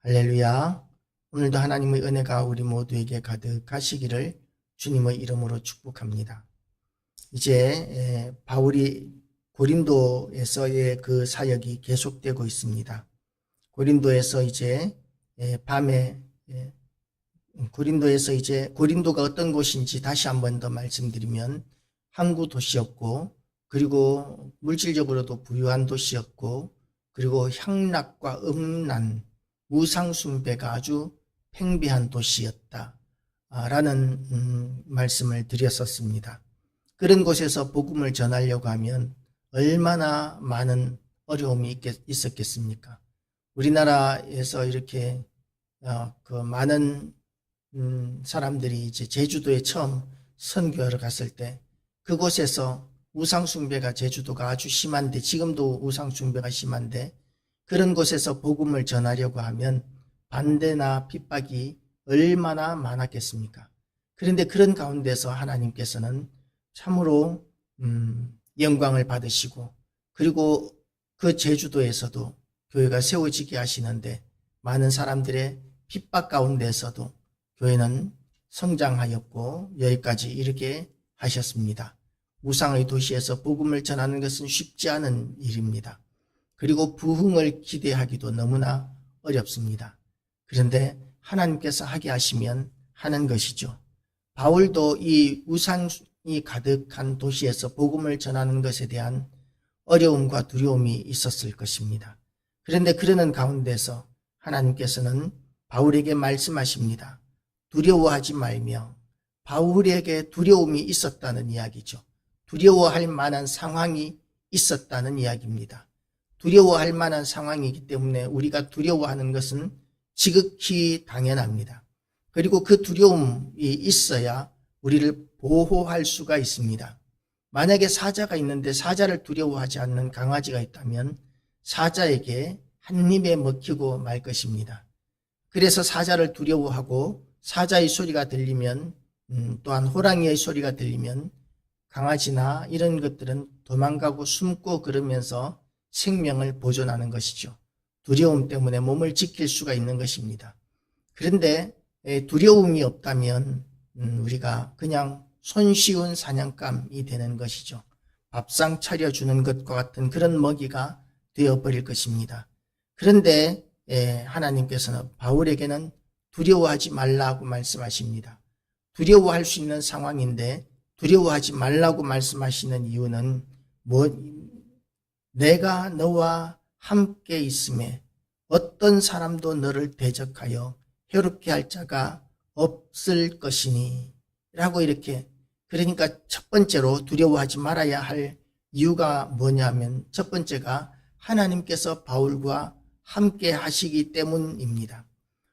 할렐루야. 오늘도 하나님의 은혜가 우리 모두에게 가득하시기를 주님의 이름으로 축복합니다. 이제 에, 바울이 고린도에서의 그 사역이 계속되고 있습니다. 고린도에서 이제 에, 밤에 에, 고린도에서 이제 고린도가 어떤 곳인지 다시 한 번 더 말씀드리면 항구 도시였고 그리고 물질적으로도 부유한 도시였고 그리고 향락과 음란 우상 숭배가 아주 팽배한 도시였다. 라는 음, 말씀을 드렸었습니다. 그런 곳에서 복음을 전하려고 하면 얼마나 많은 어려움이 있겠, 있었겠습니까? 우리나라에서 이렇게 어, 그 많은 음, 사람들이 이제 제주도에 처음 선교하러 갔을 때 그곳에서 우상 숭배가 제주도가 아주 심한데 지금도 우상 숭배가 심한데 그런 곳에서 복음을 전하려고 하면 반대나 핍박이 얼마나 많았겠습니까? 그런데 그런 가운데서 하나님께서는 참으로 음, 영광을 받으시고 그리고 그 제주도에서도 교회가 세워지게 하시는데 많은 사람들의 핍박 가운데서도 교회는 성장하였고 여기까지 이르게 하셨습니다. 우상의 도시에서 복음을 전하는 것은 쉽지 않은 일입니다. 그리고 부흥을 기대하기도 너무나 어렵습니다. 그런데 하나님께서 하게 하시면 하는 것이죠. 바울도 이 우상이 가득한 도시에서 복음을 전하는 것에 대한 어려움과 두려움이 있었을 것입니다. 그런데 그러는 가운데서 하나님께서는 바울에게 말씀하십니다. 두려워하지 말며 바울에게 두려움이 있었다는 이야기죠. 두려워할 만한 상황이 있었다는 이야기입니다. 두려워할 만한 상황이기 때문에 우리가 두려워하는 것은 지극히 당연합니다. 그리고 그 두려움이 있어야 우리를 보호할 수가 있습니다. 만약에 사자가 있는데 사자를 두려워하지 않는 강아지가 있다면 사자에게 한 입에 먹히고 말 것입니다. 그래서 사자를 두려워하고 사자의 소리가 들리면 음, 또한 호랑이의 소리가 들리면 강아지나 이런 것들은 도망가고 숨고 그러면서 생명을 보존하는 것이죠. 두려움 때문에 몸을 지킬 수가 있는 것입니다. 그런데 두려움이 없다면 음, 우리가 그냥 손쉬운 사냥감이 되는 것이죠. 밥상 차려주는 것과 같은 그런 먹이가 되어버릴 것입니다. 그런데 하나님께서는 바울에게는 두려워하지 말라고 말씀하십니다. 두려워할 수 있는 상황인데 두려워하지 말라고 말씀하시는 이유는 뭐 내가 너와 함께 있음에 어떤 사람도 너를 대적하여 해롭게 할 자가 없을 것이니 라고 이렇게 그러니까 첫 번째로 두려워하지 말아야 할 이유가 뭐냐면 첫 번째가 하나님께서 바울과 함께 하시기 때문입니다.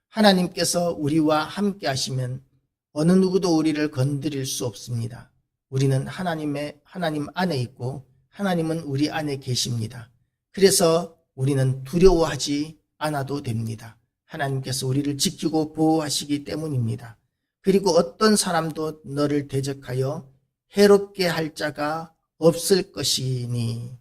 하나님께서 우리와 함께 하시면 어느 누구도 우리를 건드릴 수 없습니다. 우리는 하나님의 하나님 안에 있고 하나님은 우리 안에 계십니다. 그래서 우리는 두려워하지 않아도 됩니다. 하나님께서 우리를 지키고 보호하시기 때문입니다. 그리고 어떤 사람도 너를 대적하여 해롭게 할 자가 없을 것이니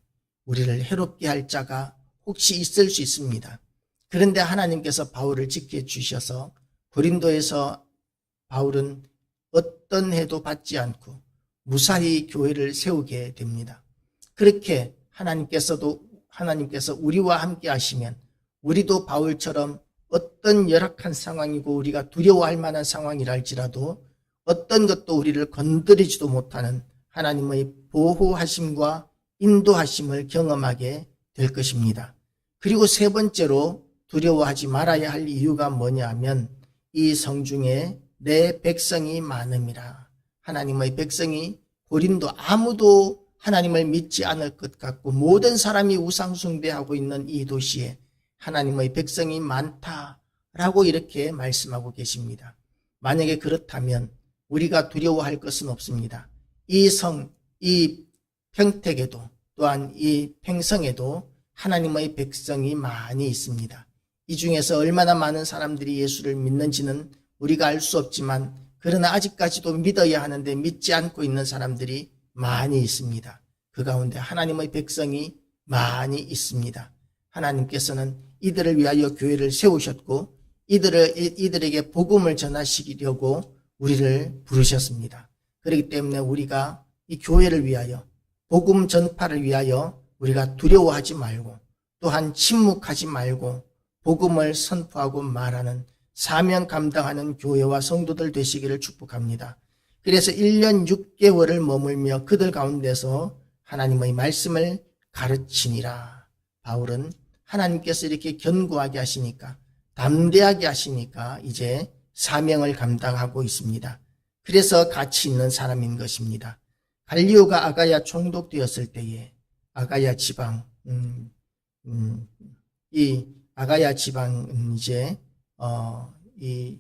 우리를 해롭게 할 자가 혹시 있을 수 있습니다. 그런데 하나님께서 바울을 지켜 주셔서 고린도에서 바울은 어떤 해도 받지 않고 무사히 교회를 세우게 됩니다. 그렇게 하나님께서도 하나님께서 우리와 함께 하시면 우리도 바울처럼 어떤 열악한 상황이고 우리가 두려워할 만한 상황이랄지라도 어떤 것도 우리를 건드리지도 못하는 하나님의 보호하심과 인도하심을 경험하게 될 것입니다. 그리고 세 번째로 두려워하지 말아야 할 이유가 뭐냐 하면 이 성중에 내 백성이 많음이라. 하나님의 백성이 고린도 아무도 하나님을 믿지 않을 것 같고 모든 사람이 우상숭배하고 있는 이 도시에 하나님의 백성이 많다라고 이렇게 말씀하고 계십니다. 만약에 그렇다면 우리가 두려워할 것은 없습니다. 이 성, 이 평택에도 또한 이 팽성에도 하나님의 백성이 많이 있습니다. 이 중에서 얼마나 많은 사람들이 예수를 믿는지는 우리가 알 수 없지만 그러나 아직까지도 믿어야 하는데 믿지 않고 있는 사람들이 많이 있습니다. 그 가운데 하나님의 백성이 많이 있습니다. 하나님께서는 이들을 위하여 교회를 세우셨고 이들을 이- 이들에게 복음을 전하시려고 우리를 부르셨습니다. 그렇기 때문에 우리가 이 교회를 위하여 복음 전파를 위하여 우리가 두려워하지 말고 또한 침묵하지 말고 복음을 선포하고 말하는 사명 감당하는 교회와 성도들 되시기를 축복합니다. 그래서 1년 6개월을 머물며 그들 가운데서 하나님의 말씀을 가르치니라. 바울은 하나님께서 이렇게 견고하게 하시니까 담대하게 하시니까 이제 사명을 감당하고 있습니다. 그래서 가치 있는 사람인 것입니다. 갈리오가 아가야 총독되었을 때에 아가야 지방, 음, 음, 이 아가야 지방은 이제 어, 이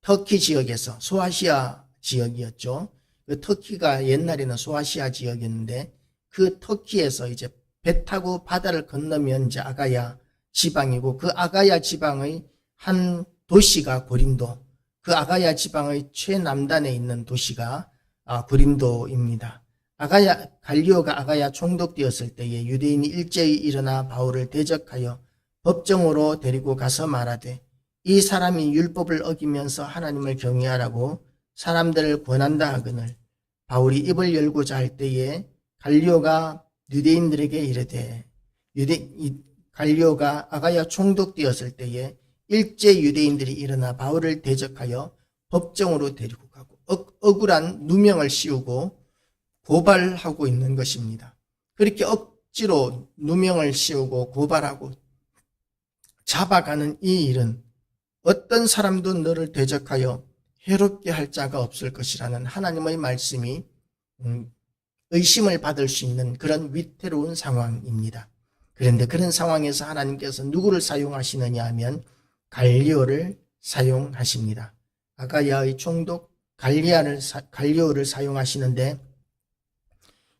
터키 지역에서 소아시아 지역이었죠. 그 터키가 옛날에는 소아시아 지역이었는데 그 터키에서 이제 배 타고 바다를 건너면 이제 아가야 지방이고 그 아가야 지방의 한 도시가 고린도 그 아가야 지방의 최남단에 있는 도시가 아, 고린도입니다. 아가야 갈리오가 아가야 총독되었을 때에 유대인이 일제히 일어나 바울을 대적하여 법정으로 데리고 가서 말하되 이 사람이 율법을 어기면서 하나님을 경외하라고 사람들을 권한다 하거늘 바울이 입을 열고자 할 때에 갈리오가 유대인들에게 이르되 유대 이 갈리오가 아가야 총독되었을 때에 일제 유대인들이 일어나 바울을 대적하여 법정으로 데리고 가고 억, 억울한 누명을 씌우고 고발하고 있는 것입니다. 그렇게 억지로 누명을 씌우고 고발하고 잡아가는 이 일은 어떤 사람도 너를 대적하여 해롭게 할 자가 없을 것이라는 하나님의 말씀이 음, 의심을 받을 수 있는 그런 위태로운 상황입니다. 그런데 그런 상황에서 하나님께서 누구를 사용하시느냐 하면 갈리오를 사용하십니다. 아가야의 총독 갈리아를 사- 갈리오를 사용하시는데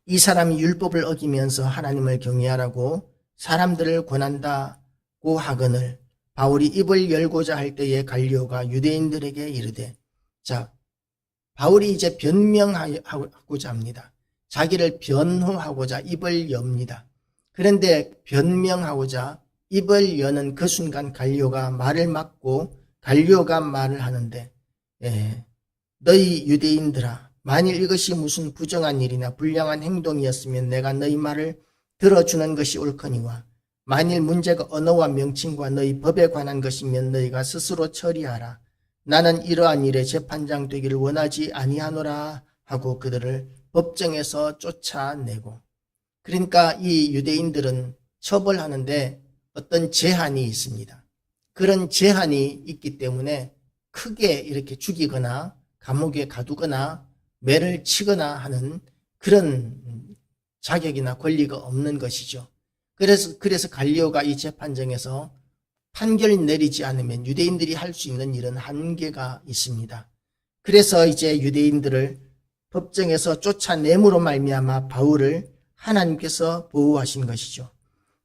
이 사람이 율법을 어기면서 하나님을 경외하라고 사람들을 권한다고 하거늘 바울이 입을 열고자 할 때에 갈리오가 유대인들에게 이르되 자 바울이 이제 변명하고자 합니다. 자기를 변호하고자 입을 엽니다. 그런데 변명하고자 입을 여는 그 순간 갈리오가 말을 막고 갈리오가 말을 하는데 예, 너희 유대인들아 만일 이것이 무슨 부정한 일이나 불량한 행동이었으면 내가 너희 말을 들어주는 것이 옳거니와 만일 문제가 언어와 명칭과 너희 법에 관한 것이면 너희가 스스로 처리하라. 나는 이러한 일에 재판장 되기를 원하지 아니하노라 하고 그들을 법정에서 쫓아내고 그러니까 이 유대인들은 처벌하는데 어떤 제한이 있습니다. 그런 제한이 있기 때문에 크게 이렇게 죽이거나 감옥에 가두거나 매를 치거나 하는 그런 자격이나 권리가 없는 것이죠. 그래서 그래서 갈리오가 이 재판정에서 판결 내리지 않으면 유대인들이 할 수 있는 일은 한계가 있습니다. 그래서 이제 유대인들을 법정에서 쫓아내므로 말미암아 바울을 하나님께서 보호하신 것이죠.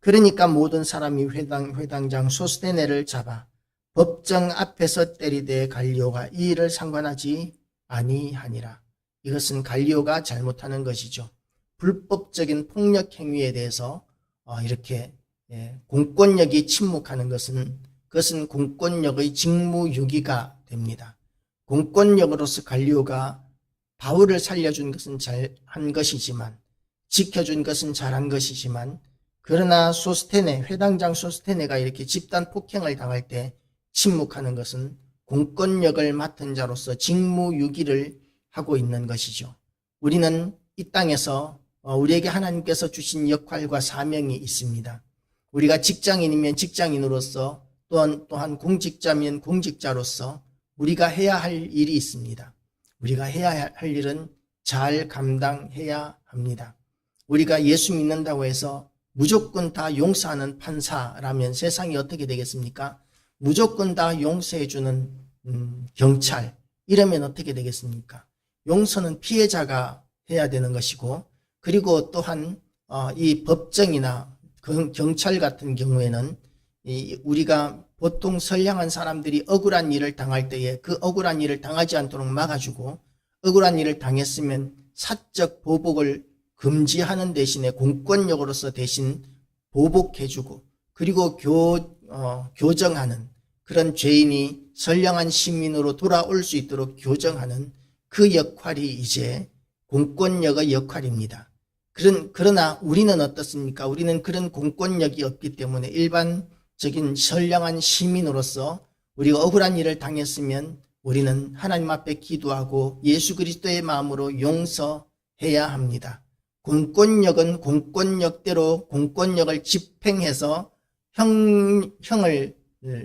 그러니까 모든 사람이 회당 회당장 소스테네를 잡아 법정 앞에서 때리되 갈리오가 이 일을 상관하지 아니하니라. 이것은 갈리오가 잘못하는 것이죠. 불법적인 폭력 행위에 대해서 어, 이렇게 예, 공권력이 침묵하는 것은 그것은 공권력의 직무유기가 됩니다. 공권력으로서 갈리오가 바울을 살려준 것은 잘한 것이지만 지켜준 것은 잘한 것이지만 그러나 소스테네 회당장 소스테네가 이렇게 집단 폭행을 당할 때 침묵하는 것은 공권력을 맡은 자로서 직무유기를 하고 있는 것이죠. 우리는 이 땅에서 어, 우리에게 하나님께서 주신 역할과 사명이 있습니다. 우리가 직장인이면 직장인으로서 또한 또한 공직자면 공직자로서 우리가 해야 할 일이 있습니다. 우리가 해야 할 일은 잘 감당해야 합니다. 우리가 예수 믿는다고 해서 무조건 다 용서하는 판사라면 세상이 어떻게 되겠습니까? 무조건 다 용서해주는 음, 경찰 이러면 어떻게 되겠습니까? 용서는 피해자가 해야 되는 것이고 그리고 또한 어, 이 법정이나 경- 경찰 같은 경우에는 이 우리가 보통 선량한 사람들이 억울한 일을 당할 때에 그 억울한 일을 당하지 않도록 막아주고 억울한 일을 당했으면 사적 보복을 금지하는 대신에 공권력으로서 대신 보복해주고 그리고 교, 어, 교정하는 그런 죄인이 선량한 시민으로 돌아올 수 있도록 교정하는 그 역할이 이제 공권력의 역할입니다. 그런, 그러나 우리는 어떻습니까? 우리는 그런 공권력이 없기 때문에 일반적인 선량한 시민으로서 우리가 억울한 일을 당했으면 우리는 하나님 앞에 기도하고 예수 그리스도의 마음으로 용서해야 합니다. 공권력은 공권력대로 공권력을 집행해서 형, 형을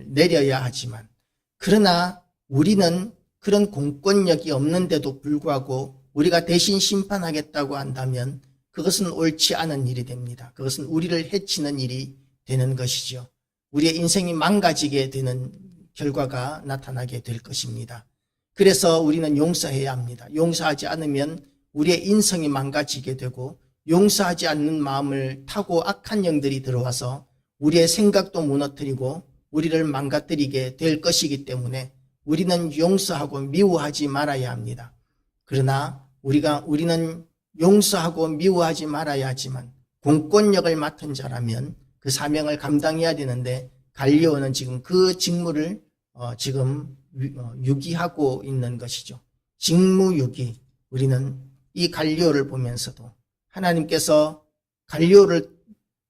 내려야 하지만 그러나 우리는 그런 공권력이 없는데도 불구하고 우리가 대신 심판하겠다고 한다면 그것은 옳지 않은 일이 됩니다. 그것은 우리를 해치는 일이 되는 것이죠. 우리의 인생이 망가지게 되는 결과가 나타나게 될 것입니다. 그래서 우리는 용서해야 합니다. 용서하지 않으면 우리의 인성이 망가지게 되고 용서하지 않는 마음을 타고 악한 영들이 들어와서 우리의 생각도 무너뜨리고 우리를 망가뜨리게 될 것이기 때문에 우리는 용서하고 미워하지 말아야 합니다. 그러나 우리가 우리는 용서하고 미워하지 말아야 하지만 공권력을 맡은 자라면 그 사명을 감당해야 되는데 갈리오는 지금 그 직무를 어, 지금 유- 어, 유기하고 있는 것이죠. 직무유기. 우리는 이 갈리오를 보면서도 하나님께서 갈리오를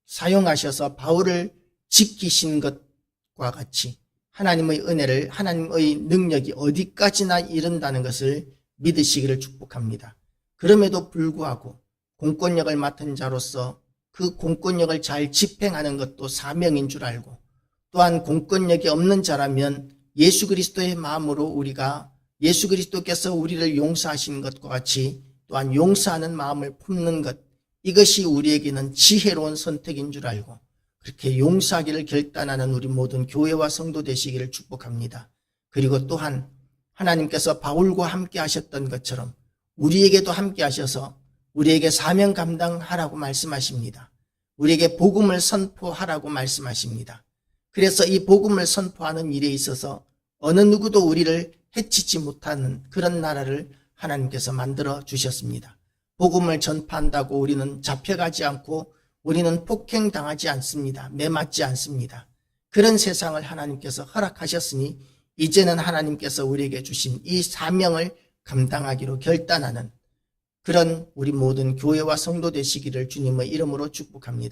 사용하셔서 바울을 지키신 것과 같이 하나님의 은혜를 하나님의 능력이 어디까지나 이른다는 것을 믿으시기를 축복합니다. 그럼에도 불구하고 공권력을 맡은 자로서 그 공권력을 잘 집행하는 것도 사명인 줄 알고 또한 공권력이 없는 자라면 예수 그리스도의 마음으로 우리가 예수 그리스도께서 우리를 용서하신 것과 같이 또한 용서하는 마음을 품는 것 이것이 우리에게는 지혜로운 선택인 줄 알고 그렇게 용서하기를 결단하는 우리 모든 교회와 성도 되시기를 축복합니다. 그리고 또한 하나님께서 바울과 함께 하셨던 것처럼 우리에게도 함께 하셔서 우리에게 사명 감당하라고 말씀하십니다. 우리에게 복음을 선포하라고 말씀하십니다. 그래서 이 복음을 선포하는 일에 있어서 어느 누구도 우리를 해치지 못하는 그런 나라를 하나님께서 만들어 주셨습니다. 복음을 전파한다고 우리는 잡혀가지 않고 우리는 폭행당하지 않습니다. 매맞지 않습니다. 그런 세상을 하나님께서 허락하셨으니 이제는 하나님께서 우리에게 주신 이 사명을 감당하기로 결단하는 그런 우리 모든 교회와 성도 되시기를 주님의 이름으로 축복합니다.